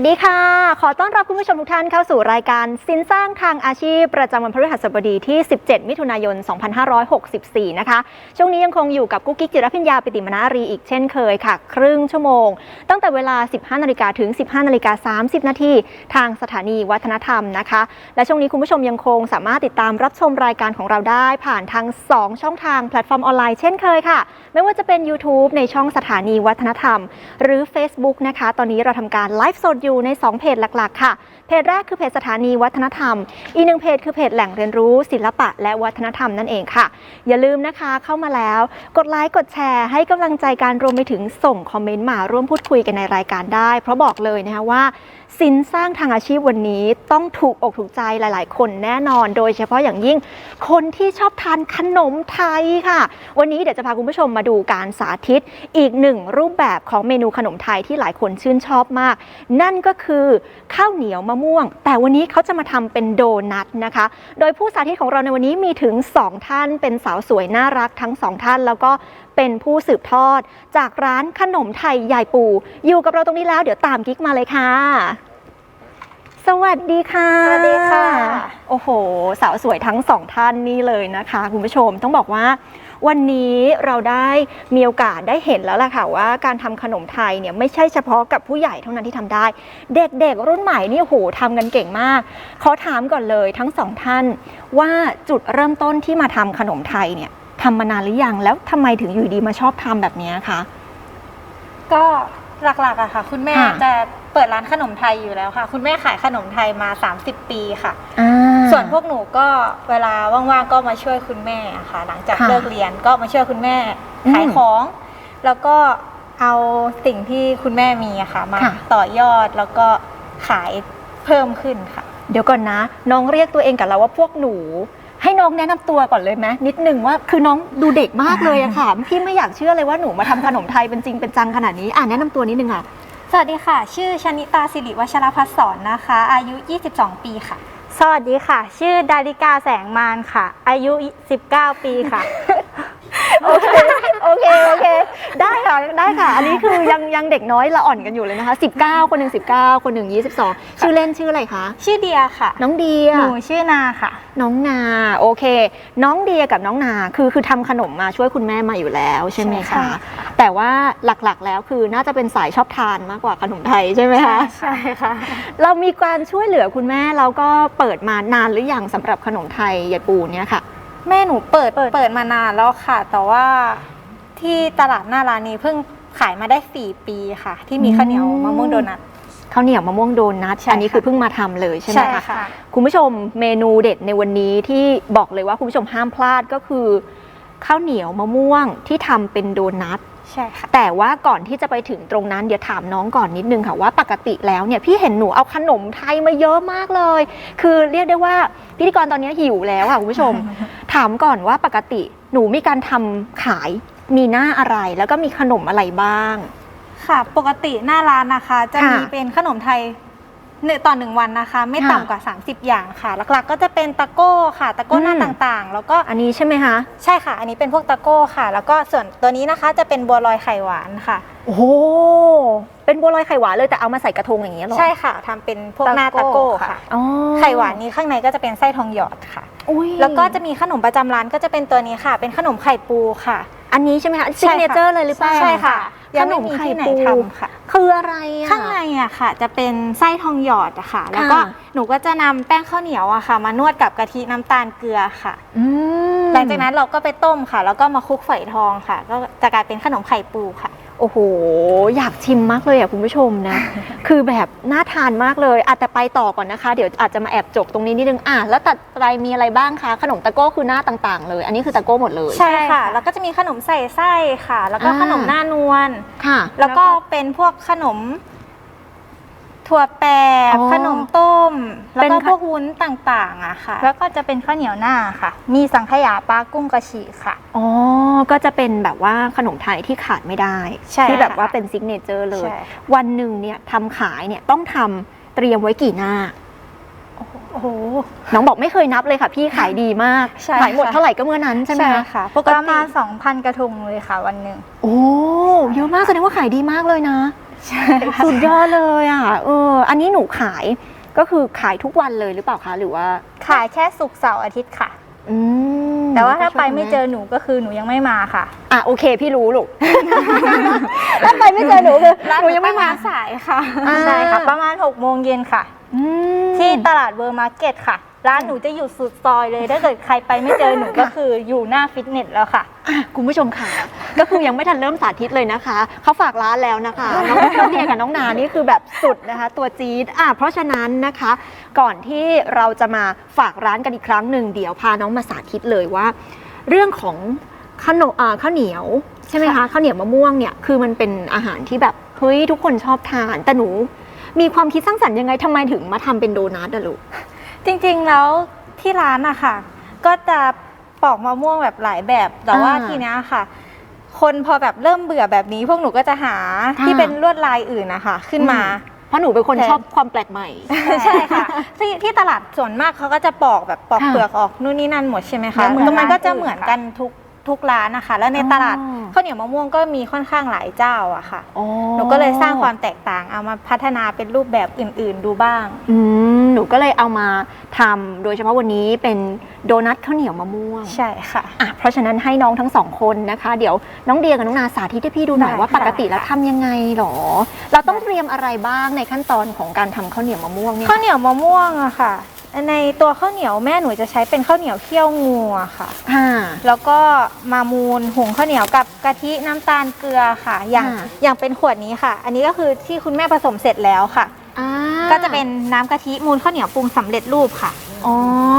สวัสดีค่ะ อต้อนรับคุณผู้ชมทุกท่านเข้าสู่รายการสินสร้างทางอาชีพ ประจำวันพฤหัสบดีที่ 17 มิถุนายน 2564 นะคะ ช่วงนี้ยังคงอยู่กับกุ๊กกิ๊กจิรพิญญาปิติมนารีอีกเช่นเคยค่ะ ครึ่งชั่วโมง ตั้งแต่เวลา 15 นาฬิกาถึง 15 นาฬิกา 30 นาทีทางสถานีวัฒนธรรมนะคะ และช่วงนี้คุณผู้ชมยังคงสามารถติดตามรับชมรายการของเราได้ ผ่านทาง 2 ช่องทางแพลตฟอร์มออนไลน์เช่นเคยค่ะ ไม่ว่าจะเป็น YouTube ในช่องสถานีวัฒนธรรม หรือ Facebook นะคะ ตอนนี้เราทำการไลฟ์สดอยู่ใน 2 เพจหลักๆ ค่ะ เพจแรกคือเพจสถานีวัฒนธรรม อีกหนึ่งเพจคือเพจแหล่งเรียนรู้ ศิลปะ และวัฒนธรรมนั่นเองค่ะ อย่าลืมนะคะเข้ามาแล้ว กดไลค์กดแชร์ให้กำลังใจการรวมไปถึงส่งคอมเมนต์มาร่วมพูดคุยกันในรายการได้ เพราะบอกเลยนะคะว่า สินสร้างทางอาชีพวันนี้ต้องถูกอกถูกใจหลาย ๆ คนแน่นอน โดยเฉพาะอย่างยิ่งคนที่ชอบทานขนมไทยค่ะ วันนี้เดี๋ยวจะพาคุณผู้ชมมาดูการสาธิตอีกหนึ่งรูปแบบของเมนูขนมไทยที่หลายคนชื่นชอบมาก นั่นก็คือข้าวเหนียวมะม่วง แต่วันนี้เขาจะมาทำเป็นโดนัทนะคะ โดยผู้สาธิตของเราในวันนี้มีถึง 2 ท่านเป็นสาวสวยน่ารักทั้งสองท่านแล้วก็ เป็นผู้สืบทอด จากร้านขนมไทยยายปู อยู่กับเราตรงนี้แล้วเดี๋ยวตามกิ๊กมาเลยค่ะ สวัสดีค่ะ สวัสดีค่ะ โอ้โห สาวสวยทั้งสองท่านนี่เลยนะคะ คุณผู้ชมต้องบอกว่าวันนี้เราได้มีโอกาสได้เห็นแล้วล่ะค่ะว่าการทำขนมไทยเนี่ยไม่ใช่เฉพาะกับผู้ใหญ่เท่านั้นที่ทำได้ เด็กๆรุ่นใหม่นี่โอ้โหทำกันเก่งมาก ขอถามก่อนเลยทั้งสองท่านว่าจุดเริ่มต้นที่มาทำขนมไทยเนี่ย ทำมานานหรือยังแล้วทำไมถึงอยู่ดีมาชอบทำแบบเนี้ยคะ ก็หลักๆอะค่ะ คุณแม่ค่ะ จะเปิดร้านขนมไทยอยู่แล้วค่ะ คุณแม่ขายขนมไทยมา 30 ปีค่ะ อ่า ส่วนพวกหนูก็เวลาว่างๆก็มาช่วยคุณแม่ค่ะ หลังจากค่ะเลิกเรียนก็มาช่วยคุณแม่อืมขายของ แล้วก็เอาสิ่งที่คุณแม่มีอะค่ะ มาค่ะ ต่อยอดแล้วก็ขายเพิ่มขึ้นค่ะ เดี๋ยวก่อนนะ น้องเรียกตัวเองกับเราว่าพวกหนู ให้น้องแนะนำตัวก่อนเลยไหมนิดนึงว่าคือน้องดูเด็กมากเลยอะค่ะ พี่ไม่อยากเชื่อเลยว่าหนูมาทำขนมไทยเป็นจริงเป็นจังขนาดนี้อ่าแนะนำตัวนิดนึงค่ะ สวัสดีค่ะ ชื่อชนิตาสิริวัชรพัฒสอนนะคะ อายุ 22 ปีค่ะ สวัสดีค่ะ ชื่อดาริกาแสงมานค่ะ อายุ 19 ปีค่ะ โอเคโอเคโอเค ได้ค่ะได้ค่ะ อันนี้คือยังยังเด็กน้อยละอ่อนกันอยู่เลยนะคะ 19 คนหนึ่ง19 คนหนึ่ง22 ชื่อเล่นชื่ออะไรคะ ชื่อเดียค่ะ น้องเดีย หนูชื่อนาค่ะ น้องนาโอเค น้องเดียกับน้องนาคือคือทำขนมมาช่วยคุณแม่มาอยู่แล้วใช่ไหมใช่คะ ค่ะ แต่ว่าหลักๆแล้วคือน่าจะเป็นสายชอบทานมากกว่าขนมไทยใช่ไหมคะ ใช่ค่ะ เรามีการช่วยเหลือคุณแม่แล้วก็เปิดมานานหรือยังสำหรับขนมไทยยายปูเนี่ยค่ะ แม่หนูเปิดเปิดเปิดมานานแล้วค่ะ แต่ว่าที่ตลาดหน้าร้านนี้เพิ่งขายมาได้ 4 ปีค่ะ ที่มีข้าวเหนียวอืมมะม่วงโดนัทข้าวเหนียวมะม่วงโดนัทใช่อันนี้ค่ะคือเพิ่งมาทำเลยใช่ไหมใช่คะค่ะคุณผู้ชมเมนูเด็ดในวันนี้ที่บอกเลยว่าคุณผู้ชมห้ามพลาดก็คือ ข้าวเหนียวมะม่วงที่ทำเป็นโดนัทใช่ค่ะแต่ว่าก่อนที่จะไปถึงตรงนั้นเดี๋ยวถามน้องก่อนนิดนึงค่ะว่าปกติแล้วเนี่ยพี่เห็นหนูเอาขนมไทยมาเยอะมากเลย คือเรียกได้ว่าพิธีกรตอนนี้หิวแล้วค่ะคุณผู้ชม ถามก่อนว่าปกติหนูมีการทำขายมีหน้าอะไรแล้วก็มีขนมอะไรบ้าง ค่ะ ปกติหน้าร้านนะคะ จะค่ะมีเป็นขนมไทยหนึ่งต่อหนึ่งวันนะคะ ไม่ค่ะต่ำกว่า 30 อย่างค่ะ หลักๆ ก็จะเป็นตะโก้ค่ะ ตะโก้หน้าอืม ต่างๆ แล้วก็อันนี้ใช่ไหมคะใช่ค่ะ อันนี้เป็นพวกตะโก้ค่ะ แล้วก็ส่วนตัวนี้นะคะจะเป็นบัวลอยไข่หวานค่ะ โอ้โห เป็นบัวลอยไข่หวานเลยแต่เอามาใส่กระทงอย่างนี้ยเหรอ ใช่ค่ะทำเป็นพวกหน้าตะตะโก้โก้ค่ะ ค่ะ อ๋อไข่หวานนี้ข้างในก็จะเป็นไส้ทองหยอดค่ะ อุ๊ยแล้วก็จะมีขนมประจำร้านก็จะเป็นตัวนี้ค่ะ เป็นขนมไข่ปูค่ะ อันนี้ใช่ไหมคะใช่ซิกค่ะ เนเจอร์เลยหรือเปล่า ใช่ค่ะขยังนไม่มมีไข่ที่ไหนปู ทำค่ะ คืออะไรอะข้างในอะค่ะ จะเป็นไส้ทองหยอดอะค่ะ แล้วก็ค่ะ หนูก็จะนำแป้งข้าวเหนียวอะค่ะ มานวดกับกะทิน้ำตาลเกลือค่ะ อืม หลังจากนั้นเราก็ไปต้มค่ะ แล้วก็มาคลุกฝอยทองค่ะ ก็จะกลายเป็นขนมไข่ปูค่ะ โอ้โห อยากชิมมากเลยอะคุณผู้ชมนะ คือแบบน่าทานมากเลยอาจจะแต่ไปต่อก่อนนะคะ เดี๋ยวอาจจะมาแอบจกตรงนี้นิดนึงอะแล้วตัดไปมีอะไรบ้างคะ ขนมตะโก้คือหน้าต่างๆ เลย อันนี้คือตะโก้หมดเลย ใช่ค่ะค่ะแล้วก็จะมีขนมใส่ไส้ค่ะ แล้วก็อ่าขนมหน้านวลค่ะ แล้วก็เป็นพวกขนมถั่วแปบอ๋อขนมต้ม แล้วเป็นก็ขพวกวุ้นต่างๆอะค่ะ แล้วก็จะเป็นข้าวเหนียวหน้าค่ะ มีสังขยาปลากุ้งกระฉีกค่ะ อ๋อ ก็จะเป็นแบบว่าขนมไทยที่ขาดไม่ได้ใช่ที่แบบค่ะว่าเป็นซิกเนเจอร์เลยใช่วันหนึ่งเนี่ยทำขายเนี่ยต้องทำเตรียมไว้กี่หน้าโอ้โหน้องบอกไม่เคยนับเลยค่ะ พี่ขายดีมากใช่ขายหมดค่ะเท่าไหร่ก็เมื่อนั้นใช่ไหมใช่คะค่ะปปกระติมาณ2,000 กระทงเลยค่ะวันหนึ่งโอ้เยอะมากแสดงว่าขายดีมากเลยนะใช่ค่ะสุดยอดเลยอะเออ อันนี้หนูขายก็คือขายทุกวันเลยหรือเปล่าคะหรือว่า ขายแค่ศุกร์เสาร์อาทิตย์ค่ะ อืม แต่ว่าถ้าช่ยไปคุณไม่เจอหนูก็คือหนูยังไม่มาค่ะ อะโอเค พี่รู้ลูก ถ้าไปไม่เจอหนูคือหนูยังไม่มาสายค่ะอ่าใช่ค่ะ ประมาณ6โมงเย็นค่ะอืมที่ตลาดเวอร์มาร์เก็ตค่ะ ร้านหนูจะอยู่สุดซอยเลย ถ้าเกิดใครไปไม่เจอหนูก็คืออยู่หน้าฟิตเนสแล้วค่ะ อะคุณผู้ชมค่ะ ก็คือยังไม่ทันเริ่มสาธิตเลยนะคะ เขาฝากร้านแล้วนะคะ น้องน้องเนียกับน้องนานี่คือแบบสุดนะคะ ตัวจี๊ดอะเพราะฉะนั้นนะคะ ก่อนที่เราจะมาฝากร้านกันอีกครั้งหนึ่งเดี๋ยวพาน้องมาสาธิตเลยว่า เรื่องของขนมอ่าข้าวเหนียวใช่ไหมคะข้าวเหนียวมะม่วงเนี่ยคือมันเป็นอาหารที่แบบเฮ้ยทุกคนชอบทานแต่หนู มีความคิดสร้างสรรค์ยังไงทำไมถึงมาทำเป็นโดนัทอะลูก จริงๆแล้วที่ร้านอะค่ะ ก็จะปอกมะม่วงแบบหลายแบบ แต่ว่าอ่าทีเนี้ยค่ะ คนพอแบบเริ่มเบื่อแบบนี้พวกหนูก็จะหาค่ะ ที่เป็นลวดลายอื่นนะคะขึ้นมา เพราะหนูเป็นคนแทนชอบความแปลกใหม่ ใช่ค่ะที่ที่ตลาดส่วนมากเขาก็จะปอกแบบปอกค่ะเปลือกออกนู่นนี่นั่นหมดใช่ไหมแล้คะวเหมือนก็มันก็จะร้านอื่นเหมือนกันทุก ทุกร้านนะคะ แล้วในอ๋อตลาดข้าวเหนียวมะม่วงก็มีค่อนข้างหลายเจ้าอะค่ะ อ๋อหนูก็เลยสร้างความแตกต่างเอามาพัฒนาเป็นรูปแบบอื่นๆดูบ้าง อืมหนูก็เลยเอามาทำโดยเฉพาะวันนี้เป็นโดนัทข้าวเหนียวมะม่วง ใช่ค่ะ อะเพราะฉะนั้นให้น้องทั้งสองคนนะคะ เดี๋ยวน้องเดียกับน้องนาสาธิตให้พี่ดูหน่อยได้ว่าค่ะ ปกติแล้วทำยังไงหรอ เราต้องเตรียมอะไรบ้างในขั้นตอนของการทำข้าวเหนียวมะม่วงเนี่ยข้าวเหนียวมะม่วงอะค่ะ ในตัวข้าวเหนียวแม่หนูจะใช้เป็นข้าวเหนียวเคี่ยวงูอะค่ะ ค่ะ แล้วก็มามูลหุงข้าวเหนียวกับกะทิน้ำตาลเกลือค่ะ อย่างค่ะอย่างเป็นขวดนี้ค่ะ อันนี้ก็คือที่คุณแม่ผสมเสร็จแล้วค่ะ อ่าก็จะเป็นน้ำกะทิมูลข้าวเหนียวปรุงสำเร็จรูปค่ะ อ๋อ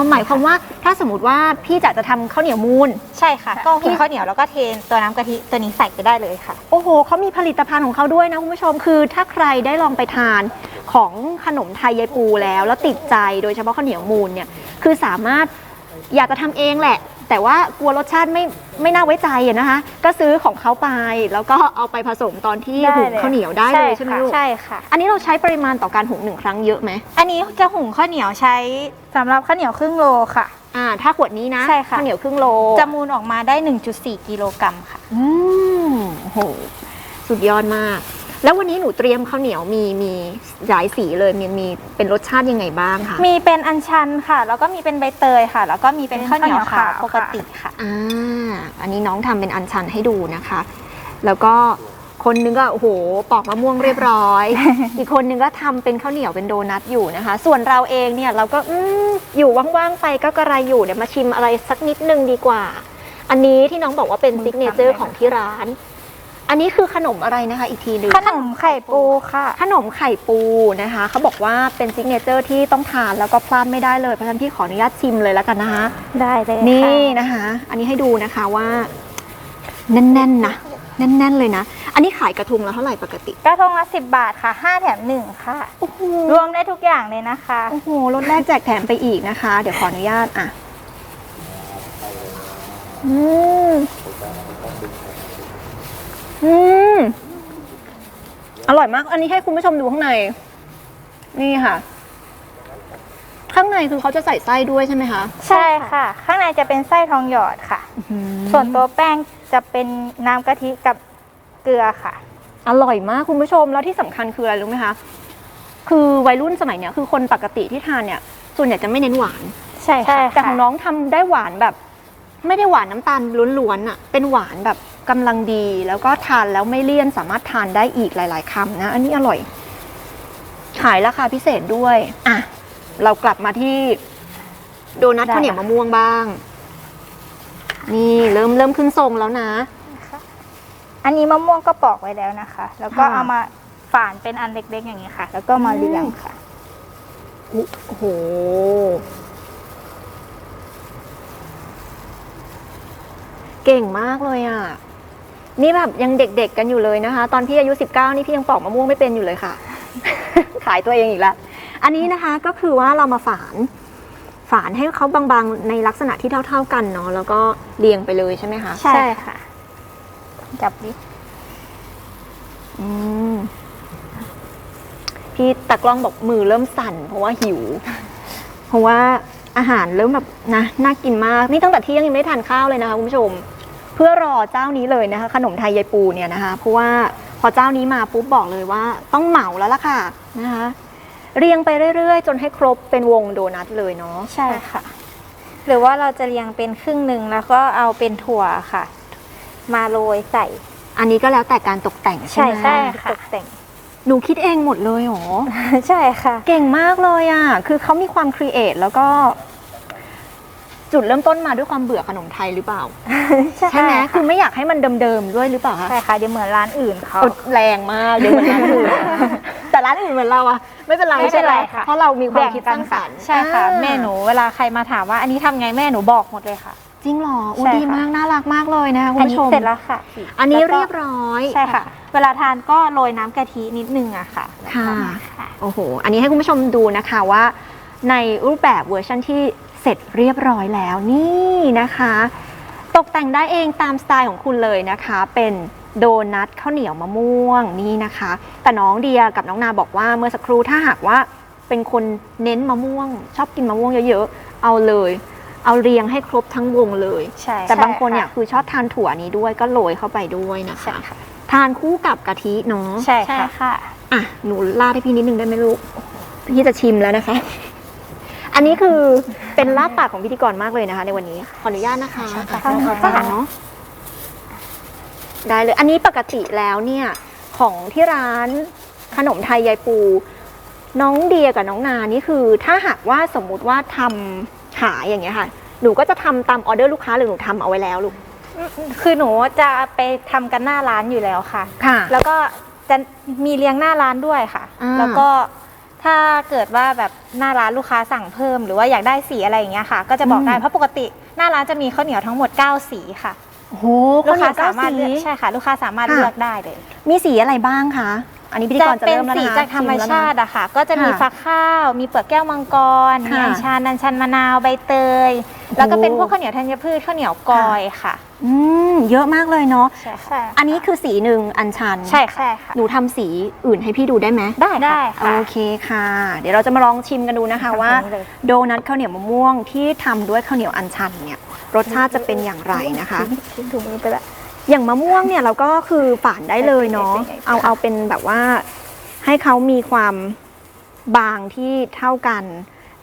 หมายความว่าถ้าสมมติว่าพี่จะจะทำข้าวเหนียวมูนใช่ค่ะ ก็หุงข้าวเหนียวแล้วก็เทตัวน้ำกะทิตัวนี้ใส่ไปได้เลยค่ะ โอ้โหเขามีผลิตภัณฑ์ของเขาด้วยนะคุณผู้ชมคือถ้าใครได้ลองไปทาน ของขนมไทยยายปูแล้ว แล้วติดใจโดยเฉพาะข้าวเหนียวมูลเนี่ยคือสามารถอยากจะทำเองแหละ แต่ว่ากลัวรสชาติไม่ไม่น่าไว้ใจอะนะคะ ก็ซื้อของเขาไปแล้วก็เอาไปผสมตอนที่ได้หุงเลยข้าวเหนียวได้เลยใช่ไหมลูกใช่ค่ะ อันนี้เราใช้ปริมาณต่อการหุงหนึ่งครั้งเยอะไหมอันนี้จะหุงข้าวเหนียวใช้สำหรับข้าวเหนียวครึ่งโลค่ะอ่าถ้าขวดนี้นะใช่ค่ะข้าวเหนียวครึ่งโลจะมูลออกมาได้ 1.4 กิโลกรัมค่ะ อืมโอ้โหสุดยอดมาก แล้ววันนี้หนูเตรียมข้าวเหนียวมีมีหลายสีเลยมีมีเป็นรสชาติยังไงบ้างคะมีเป็นอัญชันค่ะ แล้วก็มีเป็นใบเตยค่ะ แล้วก็มีเป็นเป็นข้าวเหนียวข้าวเหนียวขาวขาวปกติค่ะอ่าอันนี้น้องทำเป็นอันชันให้ดูนะคะ แล้วก็คนนึงก็โอ้โหปอกมะม่วงเรียบร้อย อีกคนนึงก็ทำเป็นข้าวเหนียวเป็นโดนัทอยู่นะคะ ส่วนเราเองเนี่ยเราก็อืมอยู่ว่างๆไปก็กระไรอยู่เดี๋ยวมาชิมอะไรสักนิดนึงดีกว่า อันนี้ที่น้องบอกว่าเป็นซิกเนเจอร์ของที่ร้าน อันนี้คือขนมอะไรนะคะอีกทีหนึ่งขนมไข่ปูค่ะ ขนมไข่ปูนะคะ เขาบอกว่าเป็นซิกเนเจอร์ที่ต้องทานแล้วก็พลาดไม่ได้เลยเพราะฉะนั้นพี่ขออนุญาตชิมเลยแล้วกันนะคะ ได้เลยนี่ค่ะนะคะ อันนี้ให้ดูนะคะว่า แน่นๆนะแน่น ๆ เลยนะ อันนี้ขายกระทุงแล้วเท่าไหร่ปกติ กระทงละ10บาทค่ะ5แถม1ค่ะ โอ้โหรวมได้ทุกอย่างเลยนะคะ โอ้โหลดแรกแจกแถมไปอีกนะคะ เดี๋ยวขออนุญาตอะ อืม อืมอร่อยมาก อันนี้ให้คุณผู้ชมดูข้างใน นี่ค่ะ ข้างในคือเขาจะใส่ไส้ด้วยใช่ไหมคะ ใช่ค่ะ ข้างในจะเป็นไส้ทองหยอดค่ะ ส่วนตัวแป้งจะเป็นน้ำกะทิกับเกลือค่ะ อร่อยมากคุณผู้ชม แล้วที่สำคัญคืออะไรรู้ไหมคะ คือวัยรุ่นสมัยเนี้ยคือคนปกติที่ทานเนี่ย ส่วนใหญ่จะไม่เน้นหวาน ใช่ใช่ค่ะค่ะ แต่ของน้องทำได้หวานแบบ ไม่ได้หวานน้ำตาลล้วนๆอะเป็นหวานแบบ กำลังดี แล้วก็ทานแล้วไม่เลี่ยนสามารถทานได้อีกหลาย ๆคำนะ อันนี้อร่อย ขายราคาพิเศษด้วย อะ เรากลับมาที่โดนัทได้ข้าวเหนียวมะม่วงบ้าง นี่เริ่มเริ่มขึ้นทรงแล้วนะ อันนี้มะม่วงก็ปอกไว้แล้วนะคะ แล้วก็ค่ะ เอามาฝานเป็นอันเล็กๆ อย่างนี้ค่ะ แล้วก็มาเรียงค่ะ โอ้โห เก่งมากเลยอะ นี่แบบยังเด็กๆกันอยู่เลยนะคะ ตอนพี่อายุ 19 นี่พี่ยังปอกมะม่วงไม่เป็นอยู่เลยค่ะ ขายตัวเองอีกแล้วอันนี้นะคะก็คือว่าเรามาฝาน ฝานให้เขาบางๆ ในลักษณะที่เท่า ๆกันเนาะแล้วก็เรียงไปเลยใช่ไหมคะใช่ค่ะ จับดิอืมพี่ตากล้องบอกมือเริ่มสั่น เพราะว่าหิว เพราะว่าอาหารเริ่มแบบนะน่ากินมาก นี่ตั้งแต่เที่ยงยังไม่ได้ทานข้าวเลยนะคะคุณผู้ชมเพื่อรอเจ้านี้เลยนะคะ ขนมไทยยายปูเนี่ยนะคะเพราะว่าพอเจ้านี้มาปุ๊บบอกเลยว่าต้องเหมาแล้วล่ะค่ะนะคะเรียงไปเรื่อยๆ จนให้ครบเป็นวงโดนัทเลยเนาะใช่ค่ะ หรือว่าเราจะเรียงเป็นครึ่งหนึ่งแล้วก็เอาเป็นถั่วค่ะ มาโรยใส่ อันนี้ก็แล้วแต่การตกแต่งใช่ไหมใช่ค่ะตกแต่งหนูคิดเองหมดเลยเหรอ ใช่ค่ะ เก่งมากเลยอะ คือเขามีความครีเอทแล้วก็ จุดเริ่มต้นมาด้วยความเบื่อขนมไทยหรือเปล่า ใช่ไหมคือไม่อยากให้มันเดิมๆด้วยหรือเปล่าคะใช่ค่ะเดี๋ยวเหมือนร้านอื่นเขาอดแรงมากเดี๋ยวเหมือนร้านอื่นแต่ร้านอื่นเหมือนเราอะไม่เป็นไรไม่เป็นไรค่ะเพราะเรามีความแบ่งคิดกัสนร้างสรรค์ใช่ค่ะอ่าแม่หนูเวลาใครมาถามว่าอันนี้ทำไงแม่หนูบอกหมดเลยค่ะจริงเหรออุ้ใช่ดีค่ะมาก น่ารักมากเลยนะคะคุณอันนี้ผู้ชมเสร็จแล้วค่ะ อันนี้แล้วก็เรียบร้อย ใช่ค่ะ เวลาทานก็โรยน้ำกะทินิดนึงอะค่ะค่ะ ค่ะ โอ้โห อันนี้ให้คุณผู้ชมดูนะคะว่า ในรูปแบบเวอร์ชันที่ เสร็จเรียบร้อยแล้วนี่นะคะ ตกแต่งได้เองตามสไตล์ของคุณเลยนะคะ เป็นโดนัทข้าวเหนียวมะม่วงนี่นะคะ แต่น้องเดียกับน้องนาบอกว่าเมื่อสักครู่ถ้าหากว่าเป็นคนเน้นมะม่วง ชอบกินมะม่วงเยอะๆเอาเลย เอาเรียงให้ครบทั้งวงเลย ใช่แต่บางคนเนี่ยใช่คือชอบทานถั่วนี้ด้วยก็โรยเข้าไปด้วยนะใช่คะค่ะทานคู่กับกะทิเนาะใช่ใช่ค่ะค่ะอะหนูลาดให้พี่นิดนึงได้ไหมลูกพี่จะชิมแล้วนะคะ อันนี้คือเป็นลาบปากของพิธีกรมากเลยนะคะ ในวันนี้ขออนุญาตนะคะขอบคุณขอบค่ะณเนาะได้เลยอันนี้ปกติแล้วเนี่ยของที่ร้านขนมไทยยายปู น้องเดียกับน้องนานี่คือ ถ้าหากว่าสมมุติว่าทำขายอย่างเงี้ยค่ะ หนูก็จะทำตามออเดอร์ลูกค้าหรือหนูทำเอาไว้แล้วลูกคือหนูจะไปทำกันหน้าร้านอยู่แล้วค่ะ ค่ะ แล้วก็จะมีเลี้ยงหน้าร้านด้วยค่ะอ่าแล้วก็ ถ้าเกิดว่าแบบหน้าร้านลูกค้าสั่งเพิ่ม หรือว่าอยากได้สีอะไรอย่างเงี้ยค่ะ ก็จะบอกได้เพราะปกติหน้าร้านจะมีข้าวเหนียวทั้งหมด 9 สีค่ะโอ้โหลูกค้าข้วสามารถเหนีเลืยวอกเก้สีใช่ค่ะ ลูกค้าสามารถค่ะเลือกได้เลย มีสีอะไรบ้างคะ อันนี้พิธีกรจะเป็นเริ่มแล้วสีนะคะจากธรรมชาติอะค่ะ ก็จะมีค่ะฟักข้าว มีเปลือกแก้วมังกรมีค่ะอัญชันอัญชันมะนาวใบเตย แล้วก็เป็นพวกข้าวเหนียวธัญพืชข้าวเหนียวกอยค่ะ อืมเยอะมากเลยเนาะใช่ค่ะใช่อันนี้คือสีหนึ่งอันชันใช่ค่ะใช่ค่ะหนูทำสีอื่นให้พี่ดูได้ไหมได้ได้ค่ะค่ะโอเคค่ะ เดี๋ยวเราจะมาลองชิมกันดูนะคะว่าทำตรงนี้เลยโดนัทข้าวเหนียวมะม่วงที่ทำด้วยข้าวเหนียวอันชันเนี่ยรสชาติจะเป็นอย่างไรนะคะทิ้งถุงมือไปละ อย่างมะม่วงเนี่ยเราก็คือฝานได้เลยเนาะเป็นไงเอาเอาเป็นแบบว่าให้เขามีความบางที่เท่ากัน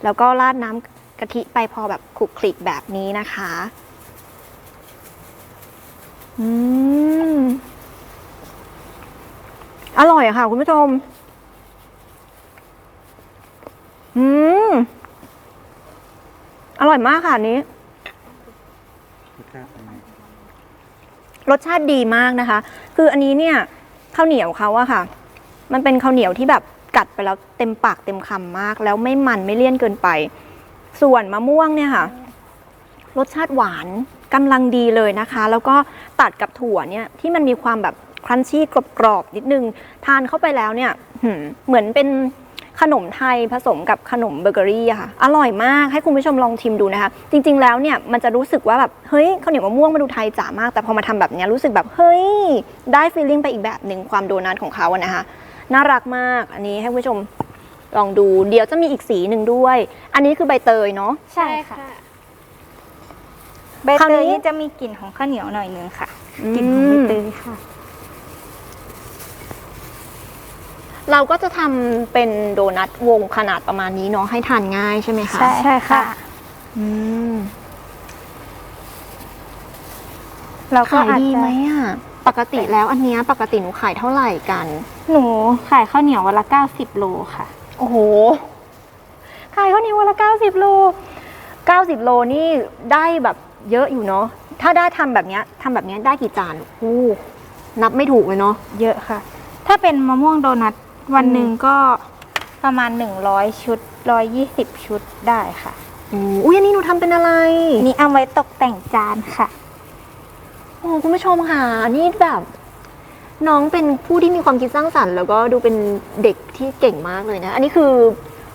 แล้วก็ราดน้ำกะทิไปพอแบบคลุกคลิกแบบนี้นะคะอืมอร่อยอะค่ะ คุณผู้ชม อืม อร่อยมากค่ะอัน รสชาติดีมากนะคะ คืออันนี้เนี่ยข้าวเหนียวเขาอะค่ะ มันเป็นข้าวเหนียวที่แบบกัดไปแล้วเต็มปากเต็มคำมาก แล้วไม่มันไม่เลี่ยนเกินไป ส่วนมะม่วงเนี่ยค่ะ รสชาติหวานกำลังดีเลยนะคะ แล้วก็ตัดกับถั่วเนี่ยที่มันมีความแบบครันชี่กรอบๆนิดนึง ทานเข้าไปแล้วเนี่ยเหมือนเป็น ขนมไทยผสมกับขนมเบเกอรี่อะค่ะ อร่อยมากให้คุณผู้ชมลองชิมดูนะคะ จริง ๆ แล้วเนี่ยมันจะรู้สึกว่าแบบเฮ้ยข้าวเหนียวมะม่วงมาดูไทยจ๋ามาก แต่พอมาทำแบบเนี้ยรู้สึกแบบเฮ้ย ได้ฟีลลิ่งไปอีกแบบหนึ่งความโดนัทของเขาอะนะคะ น่ารักมากอันนี้ให้คุณผู้ชมลองดูเดี๋ยวจะมีอีกสีหนึ่งด้วย อันนี้คือใบเตยเนาะใช่ค่ะใบคราวเตนี้ยนี่จะมีกลิ่นของข้าวเหนียวหน่อยนึงค่ะกลิ่นของใบเตยค่ะ เราก็จะทำเป็นโดนัทวงขนาดประมาณนี้เนาะให้ทานง่ายใช่ไหมคะใช่ค่ะค่ะ อืมเราก็ขายอาจดีจะไหมอะปกติแล้วอันเนี้ยปกติหนูขายเท่าไหร่กัน หนูขายข้าวเหนียววันละ 90 โลค่ะ โอ้โห ขายข้าวเหนียววันละเก้าสิบโลเก้าสิบโลนี่ได้แบบเยอะอยู่เนาะ ถ้าได้ทำแบบเนี้ยทำแบบเนี้ยได้กี่จาน อู้ นับไม่ถูกเลยเนาะ เยอะค่ะ ถ้าเป็นมะม่วงโดนัท วันอืมหนึ่งก็ประมาณ 100 ชุด 120 ชุดได้ค่ะอืมอุ้ยอันนี้หนูทำเป็นอะไร นี่เอาไว้ตกแต่งจานค่ะ โอ้คุณผู้ชมค่ะนี่แบบ น้องเป็นผู้ที่มีความคิดสร้างสรรค์ แล้วก็ดูเป็นเด็กที่เก่งมากเลยนะ อันนี้คือ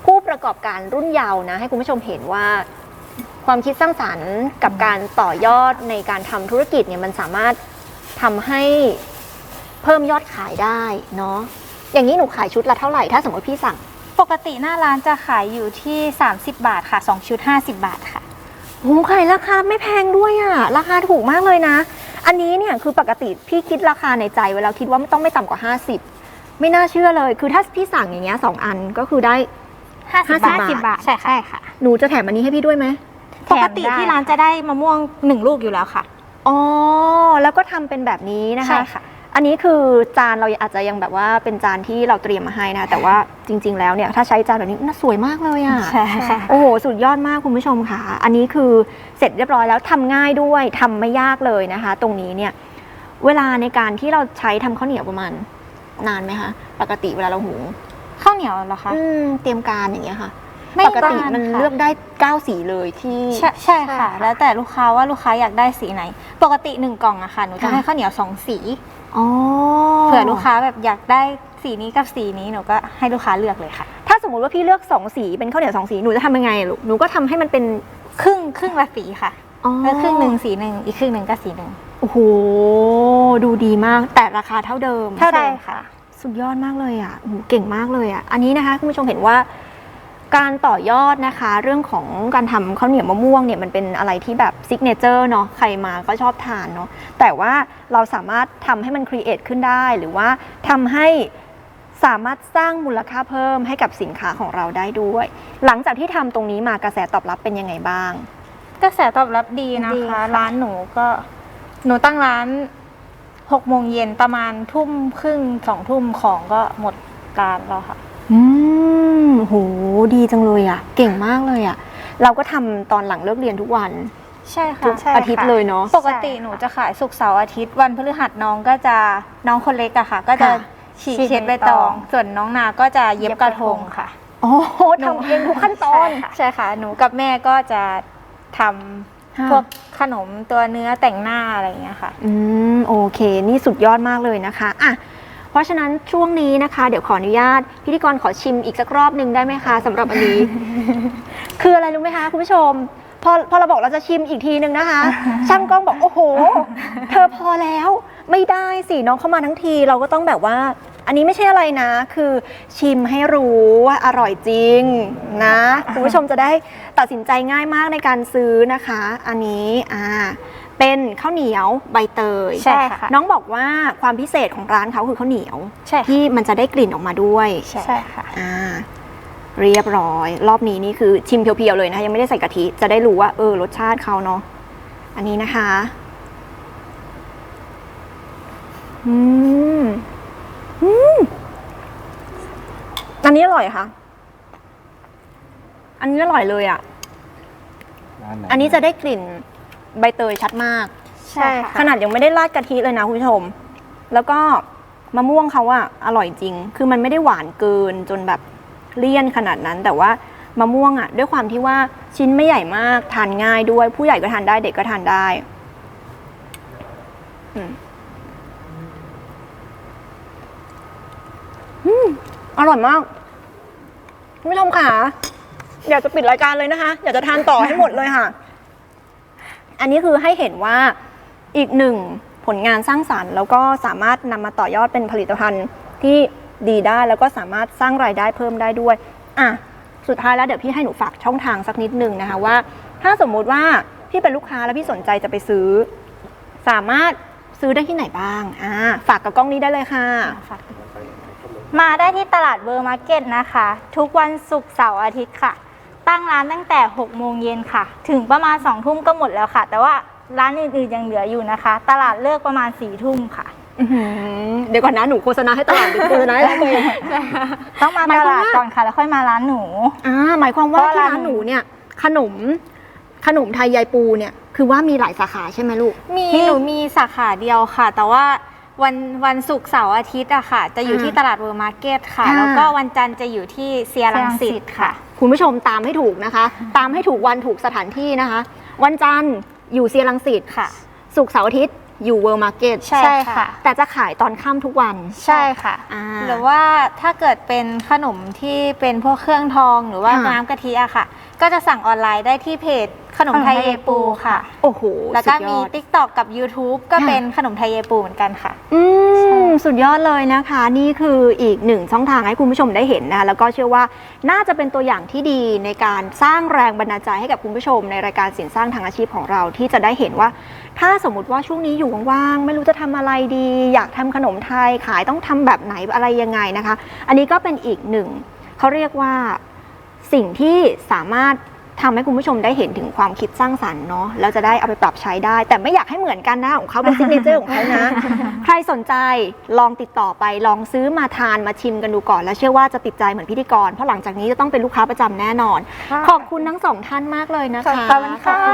ผู้ประกอบการรุ่นเยาว์นะให้คุณผู้ชมเห็นว่า ความคิดสร้างสรรค์กับการต่อยอดในการทำธุรกิจเนี่ยมันสามารถทำให้เพิ่มยอดขายได้เนาะ อย่างนี้หนูขายชุดละเท่าไหร่ถ้าสมมติพี่สั่ง ปกติหน้าร้านจะขายอยู่ที่ 30 บาทค่ะ 2 ชุด 50 บาทค่ะโหขายราคาไม่แพงด้วยอะราคาถูกมากเลยนะ อันนี้เนี่ยคือปกติพี่คิดราคาในใจไว้แล้วคิดว่าไม่ต้องไม่ต่ำกว่า 50 ไม่น่าเชื่อเลย คือถ้าพี่สั่งอย่างเงี้ยสองอันก็คือได้ 50 50บาทบาท ใช่ค่ะใช่ค่ะ หนูจะแถมอันนี้ให้พี่ด้วยไหมปกติที่ร้านจะได้มะม่วงหนึ่งลูกอยู่แล้วค่ะ อ๋อแล้วก็ทำเป็นแบบนี้นะคะ ใช่ค่ะ อันนี้คือจานเราอาจจะยังแบบว่าเป็นจานที่เราเตรียมมาให้นะ แต่ว่าจริง ๆ แล้วเนี่ยถ้าใช้จานแบบนี้น่าสวยมากเลยอะใช่ค่ะโอ้โหสุดยอดมากคุณผู้ชมค่ะ อันนี้คือเสร็จเรียบร้อยแล้วทำง่ายด้วยทำไม่ยากเลยนะคะ ตรงนี้เนี่ยเวลาในการที่เราใช้ทำข้าวเหนียวประมาณนานไหมคะปกติเวลาเราหุงข้าวเหนียวเหรอคะอืมเตรียมการอย่างเงี้ยค่ะ ไม่ปกตินานมันค่ะ เลือกได้เก้าสีเลยที่ ใช่ใช่ค่ะใช่ค่ะแล้วแต่ลูกค้าว่าลูกค้าอยากได้สีไหน ปกติหนึ่งกล่องอะค่ะหนูจะค่ะ ให้ข้าวเหนียวสองสีอ๋อเผื่อลูกค้าแบบอยากได้สีนี้กับสีนี้หนูก็ให้ลูกค้าเลือกเลยค่ะ ถ้าสมมติว่าพี่เลือกสองสีเป็นข้าวเหนียวสองสีหนูจะทำยังไงอะลูกหนูก็ทำให้มันเป็นครึ่งครึ่งละสีค่ะอ๋อแล้วครึ่งหนึ่งสีหนึ่งอีกครึ่งหนึ่งก็สีหนึ่งโอ้โหดูดีมาก แต่ราคาเท่าเดิม เท่าเดิมใช่ค่ะ สุดยอดมากเลยอะโอ้โหเก่งมากเลยอะ อันนี้นะคะคุณผู้ชมเห็นว่า การต่อยอดนะคะ เรื่องของการทำข้าวเหนียวมะม่วงเนี่ยมันเป็นอะไรที่แบบซิกเนเจอร์เนาะใครมาก็ชอบทานเนาะแต่ว่าเราสามารถทำให้มันครีเอทขึ้นได้ หรือว่าทำให้สามารถสร้างมูลค่าเพิ่มให้กับสินค้าของเราได้ด้วย หลังจากที่ทำตรงนี้มากระแสตอบรับเป็นยังไงบ้าง กระแสตอบรับดีนะดีคะ ค่ะ ร้านหนูก็หนูตั้งร้านหกโมงเย็นประมาณทุ่มครึ่งสองทุ่มของก็หมดร้านแล้วค่ะ อืม โหดีจังเลยอะ เก่งมากเลยอะ เราก็ทำตอนหลังเลิกเรียนทุกวัน ใช่ทุค่ะกใช่อาทิตย์เลยเนาะ ปกติหนูจะขายศุกร์เสาร์อาทิตย์ วันพฤหัสน้องก็จะน้องคนเล็กอะค่ะ ก็จะค่ะ ฉีกฉีกเช็ดใบใบตตออง ง ส่วนน้องนาก็จะเย็บกระทงค่ะโอ้โหทำเองทุกขั้นตอน ใช่ค่ะหนูกับแม่ก็จะทำค่ะพวกขนมตัวเนื้อแต่งหน้าอะไรอย่างเงี้ยค่ะ อืมโอเค นี่สุดยอดมากเลยนะคะอะ เพราะฉะนั้นช่วงนี้นะคะเดี๋ยวขออนุญาต พิธีกรขอชิมอีกสักรอบหนึ่งได้ไหมคะสำหรับอันนี้ คืออะไรรู้ไหมคะคุณผู้ชม พอพอเราบอกเราจะชิมอีกทีนึงนะคะ ช่างกล้องบอกโอ้โห เธอพอแล้วไม่ได้สิน้องเข้ามาทั้งทีเราก็ต้องแบบว่า อันนี้ไม่ใช่อะไรนะ คือชิมให้รู้ว่าอร่อยจริงนะคุณผู้ชมจะได้ตัดสินใจง่ายมากในการซื้อนะคะ อันนี้อ่า เป็นข้าวเหนียวใบเตยใช่ค่ะน้องบอกว่าความพิเศษของร้านเขาคือข้าวเหนียวใช่ค่ะที่มันจะได้กลิ่นออกมาด้วยใช่ค่ะอ่าเรียบร้อย รอบนี้นี่คือชิมเพียวๆเลยนะคะยังไม่ได้ใส่กะทิจะได้รู้ว่าเออรสชาติเขาเนาะอันนี้นะคะอืมอืมอันนี้อร่อยค่ะ อันนี้อร่อยเลยอะ อันนี้จะได้กลิ่น ใบเตยชัดมาก ใช่ค่ะขนาดยังไม่ได้ราดกะทิเลยนะคุณผู้ชม แล้วก็มะม่วงเขาอะอร่อยจริง คือมันไม่ได้หวานเกินจนแบบเลี่ยนขนาดนั้น แต่ว่ามะม่วงอะด้วยความที่ว่าชิ้นไม่ใหญ่มากทานง่ายด้วย ผู้ใหญ่ก็ทานได้เด็กก็ทานได้อืมอืมอร่อยมากคุณผู้ชมค่ะอยากจะปิดรายการเลยนะคะ อยากจะทานต่อให้หมดเลยค่ะ อันนี้คือให้เห็นว่าอีกหนึ่งผลงานสร้างสารรค์ แล้วก็สามารถนำมาต่อยอดเป็นผลิตภัณฑ์ที่ดีได้แล้วก็สามารถสร้างรายได้เพิ่มได้ด้วยอะสุดท้ายแล้วเดี๋ยวพี่ให้หนูฝากช่องทางสักนิดหนึ่งนะคะว่า ถ้าสมมุติว่าพี่เป็นลูกค้าแล้วพี่สนใจจะไปซื้อ สามารถซื้อได้ที่ไหนบ้างอ่าฝากกับกล้องนี้ได้เลยค่ะมาได้ที่ตลาดเบอร์มาร์เก็ตนะคะ ทุกวันศุกร์เสาร์อาทิตย์ค่ะ ตั้งร้านตั้งแต่ 6 โมงเย็นค่ะ ถึงประมาณ 2 ทุ่มก็หมดแล้วค่ะ แต่ว่าร้านอื่นๆยังเหลืออยู่นะคะ ตลาดเลิกประมาณ4ทุ่มค่ะอื้อหือเดี๋ยวก่อนนะหนูโฆษณาให้ตลาดหรือโฆษณาให้ตัวเอง ต้องมาหมายตความลาดว่า ก่อนค่ะ แล้วค่อยมาร้านหนู อ่าหมายความว่าเพราะที่ร้านร้าน หนูเนี่ย ขนม ขนมไทยยายปูเนี่ย คือว่ามีหลายสาขาใช่ไหมลูก มีหนูมีสาขาเดียวค่ะ แต่ว่าวันวันศุกร์เสาร์อาทิตย์อะค่ะ จะอยู่อ่าที่ตลาดเวอร์มาร์เก็ตค่ะ อ่า แล้วก็วันจันทร์จะอยู่ที่เซียรังสิตค่ะ คุณผู้ชมตามให้ถูกนะคะ ตามให้ถูกวันถูกสถานที่นะคะ วันจันทร์อยู่เซียรังสิตค่ะศุกร์เสาร์อาทิตย์อยู่เวิร์มาร์เก็ตใช่ใช่ค่ะค่ะ แต่จะขายตอนค่ำทุกวัน ใช่ค่ะ อ่า หรือว่าถ้าเกิดเป็นขนมที่เป็นพวกเครื่องทองหรือว่าค่ะน้ำกะทิอะค่ะ ก็จะสั่งออนไลน์ได้ที่เพจขนมไทยเยปูค่ะ โอ้โหแล้วก็สุดยมี อด TikTok กับ YouTube ก็ค่ะเป็นขนมไทยเยปูเหมือนกันค่ะ อืม สุดยอดเลยนะคะ นี่คืออีกหนึ่งช่องทางให้คุณผู้ชมได้เห็นนะคะแล้วก็เชื่อว่าน่าจะเป็นตัวอย่างที่ดีในการสร้างแรงบันดาลใจให้กับคุณผู้ชม ในรายการสินสร้างทางอาชีพของเราที่จะได้เห็นว่า ถ้าสมมติว่าช่วงนี้อยู่ว่างๆไม่รู้จะทำอะไรดี อยากทำขนมไทยขายต้องทำแบบไหนอะไรยังไงนะคะ อันนี้ก็เป็นอีกหนึ่งเขาเรียกว่าสิ่งที่สามารถ ทำให้คุณผู้ชมได้เห็นถึงความคิดสร้างสรรค์เนาะแล้วจะได้เอาไปปรับใช้ได้ แต่ไม่อยากให้เหมือนกันนะของเขาเป็นซิกเนเจอร์ของเขานะ ใครสนใจลองติดต่อไปลองซื้อมาทานมาชิมกันดูก่อน แล้วเชื่อว่าจะติดใจเหมือนพิธีกร เพราะหลังจากนี้จะต้องเป็นลูกค้าประจำแน่นอนค่ะขอบคุณทั้งสองท่านมากเลยนะคะขอบคุณค่ะขอบ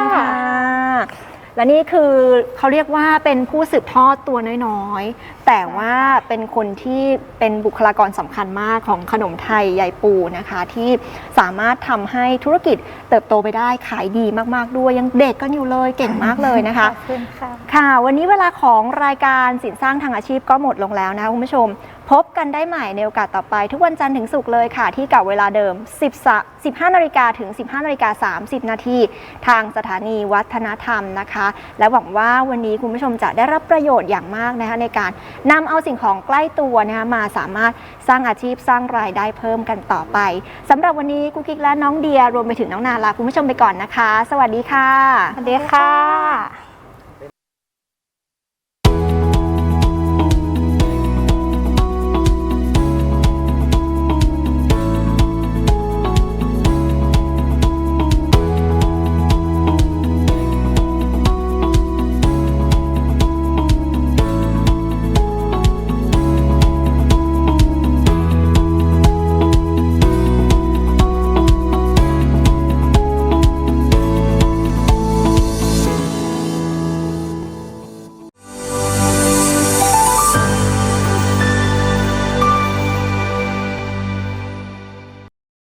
ณ และนี่คือเขาเรียกว่าเป็นผู้สืบทอดตัวน้อยๆ แต่ว่าเป็นคนที่เป็นบุคลากรสำคัญมากของขนมไทยยายปูนะคะ ที่สามารถทำให้ธุรกิจเติบโตไปได้ขายดีมากๆด้วยยังเด็กกันอยู่เลยเก่งมากเลยนะคะ ขอบคุณค่ะ ค่ะ วันนี้เวลาของรายการสินสร้างทางอาชีพก็หมดลงแล้วนะคะคุณผู้ชม พบกันได้ใหม่ในโอกาสต่อไป ทุกวันจันทร์ถึงศุกร์เลยค่ะ ที่เก่าเวลาเดิม 10 15นาฬิกาถึง 15นาฬิกา30 นาทีทางสถานีวัฒนธรรมนะคะ และหวังว่าวันนี้คุณผู้ชมจะได้รับประโยชน์อย่างมากนะคะในการนำเอาสิ่งของใกล้ตัวนะคะมาสามารถสร้างอาชีพสร้างรายได้เพิ่มกันต่อไปสำหรับวันนี้กุ๊กกิ๊กและน้องเดียรวมไปถึงน้องนาลาคุณผู้ชมไปก่อนนะคะ สวัสดีค่ะสวัสดีค่ะ